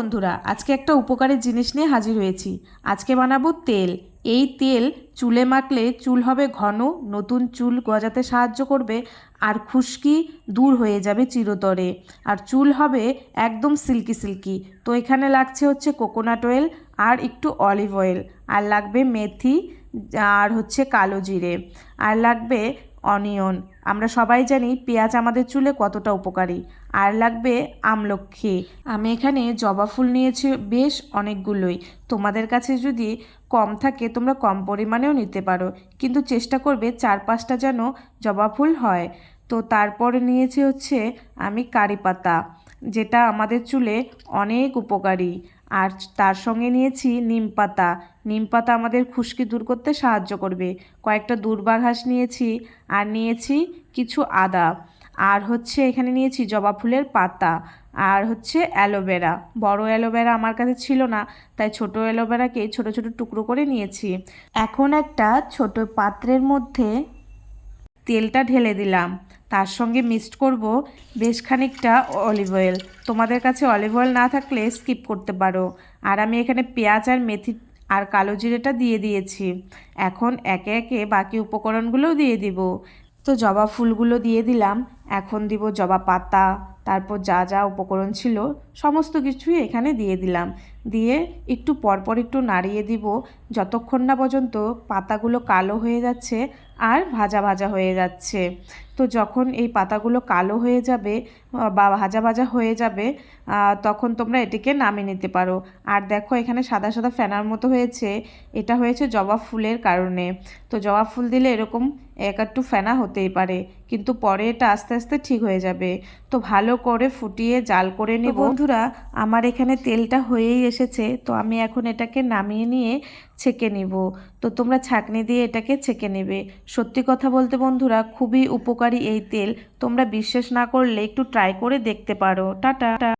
বন্ধুরা, আজকে একটা উপকারী জিনিস নিয়ে হাজির হয়েছি। আজকে বানাবো তেল। এই তেল চুলে মাখলে চুল হবে ঘন, নতুন চুল গজাতে সাহায্য করবে আর খুশকি দূর হয়ে যাবে চিরতরে। আর চুল হবে একদম সিল্কি সিল্কি। তো এখানে লাগছে হচ্ছে কোকোনাট অয়েল আর একটু অলিভ অয়েল। আর লাগবে মেথি, আর হচ্ছে কালো জিরে। আর লাগবে অনিয়ন। আমরা সবাই জানি পেঁয়াজ আমাদের চুলে কতটা উপকারী। আর লাগবে আমলক্ষী। আমি এখানে জবা ফুল নিয়েছি বেশ অনেকগুলোই। তোমাদের কাছে যদি কম থাকে, তোমরা কম পরিমাণেও নিতে পারো। কিন্তু চেষ্টা করবে চার পাঁচটা যেন জবা ফুল হয়। তো তারপরে নিয়েছি হচ্ছে আমি কারি পাতা, যেটা আমাদের চুলে অনেক উপকারী। আর তার সঙ্গে নিয়েছি নিম পাতা। নিম পাতা আমাদের খুশকি দূর করতে সাহায্য করবে। কয়েকটা দূর্বা ঘাস নিয়েছি আর নিয়েছি কিছু আদা। আর হচ্ছে এখানে নিয়েছি জবা ফুলের পাতা। আর হচ্ছে অ্যালোভেরা। বড় অ্যালোভেরা আমার কাছে ছিল না, তাই ছোট অ্যালোভেরাকে ছোট ছোট টুকরো করে নিয়েছি। এখন একটা ছোট পাত্রের মধ্যে তেলটা ঢেলে দিলাম। তার সঙ্গে মিক্সড করব বেশ খানিকটা অলিভ অয়েল তোমাদের কাছে অলিভ অয়েল না থাকলে স্কিপ করতে পারো। আর আমি এখানে পেঁয়াজ আর মেথি আর কালো জিরেটা দিয়ে দিয়েছি। এখন একে একে বাকি উপকরণগুলোও দিয়ে দিব। তো জবা ফুলগুলো দিয়ে দিলাম। এখন দিব জবা পাতা। তারপর যা যা উপকরণ ছিল সমস্ত কিছুই এখানে দিয়ে দিলাম। দিয়ে একটু পরপর একটু নাড়িয়ে দিব। যতক্ষণ না পর্যন্ত পাতাগুলো কালো হয়ে যাচ্ছে আর ভাজা ভাজা হয়ে যাচ্ছে। তো যখন এই পাতাগুলো কালো হয়ে যাবে বা ভাজা ভাজা হয়ে যাবে তখন তোমরা এটিকে নামিয়ে নিতে পারো। আর দেখো, এখানে সাদা সাদা ফেনার মতো হয়েছে। এটা হয়েছে জবা ফুলের কারণে। তো জবা ফুল দিলে এরকম এক একটু ফেনা হতেই পারে কিন্তু পরে এটা আস্তে আস্তে ঠিক হয়ে যাবে। তো ভালো করে ফুটিয়ে জাল করে নিব। বন্ধুরা আমার এখানে তেলটা হয়েই এসেছে তো আমি এখন এটাকে নামিয়ে নিয়ে ছেঁকে নিব। তো তোমরা ছাঁকনি দিয়ে এটাকে ছেঁকে নেবে। সত্যি কথা বলতে বন্ধুরা খুবই উপকারী এই তেল। তোমরা বিশ্বাস না করলে একটু ট্রাই করে দেখতে পারো। টাটা।